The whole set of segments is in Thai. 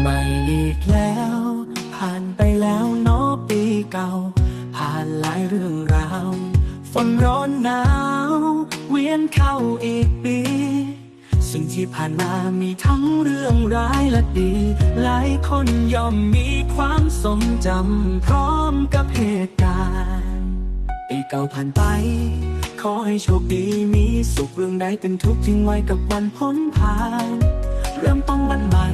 ใหม่อีกแล้ว ผ่านไปแล้วเนาะปีเก่า ผ่านหลายเรื่องราว ฝนร้อนหนาว เวียนเข้าอีกปี สิ่งที่ผ่านมามีทั้งเรื่องร้ายและดี หลายคนย่อมมีความทรงจำพร้อมกับเหตุการณ์ปีเก่าผ่านไป ขอให้โชคดีมีสุขเรื่องใดเป็นทุกข์ทิ้งไว้กับวันพ้นผ่าน เริ่มต้นวันใหม่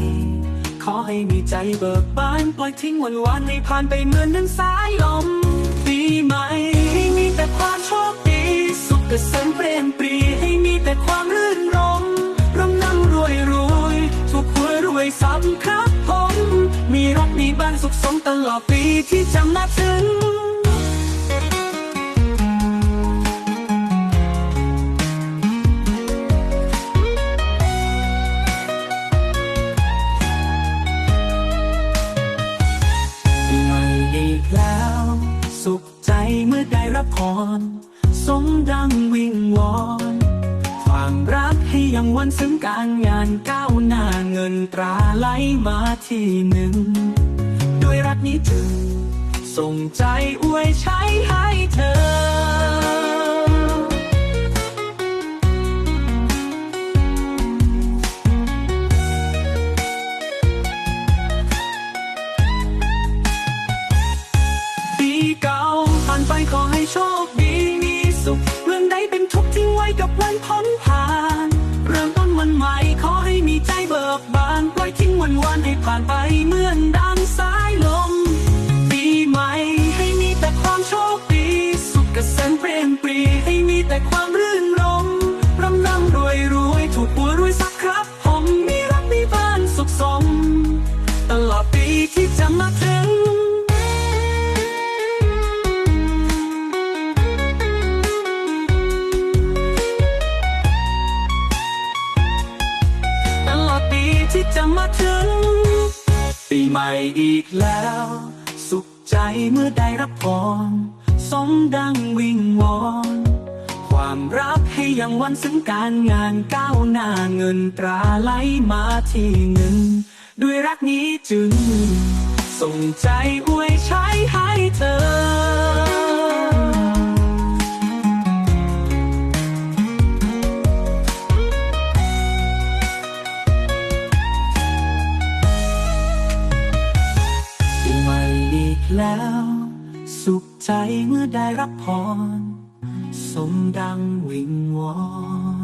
ขอให้มีใจเบิกบานปล่อยทิ้งวันวานให้ผ่านไปเหมือนดังสายลมปีใหม่ให้มีแต่ความโชคดี สุขเกษมเปรมปรีให้มีแต่ความรื่นรมร่ำนำรวยรวยทุกหวยรวยซ้ำครับผม มีรถมีบ้านสุขสมตลอดปีที่จำนับถึง รับพรสมดังวิงวอนความรักให้ยังวันซึ่งการงานก้าวหน้าเงินตราไหลมาที่หนึ่ง ด้วยรักนี้จึงส่งใจอวยใช้ให้เธอ ถึง ปีใหม่อีกแล้ว สุขใจเมื่อได้รับพรสมดังวิงวอนความรักให้ยังวันซึ่งการงานก้าวหน้าเงินตราไหลมาที่หนึ่งด้วยรักนี้จึง ส่งใจอวย แล้ว สุขใจเมื่อได้รับพร สมดังวิงวอน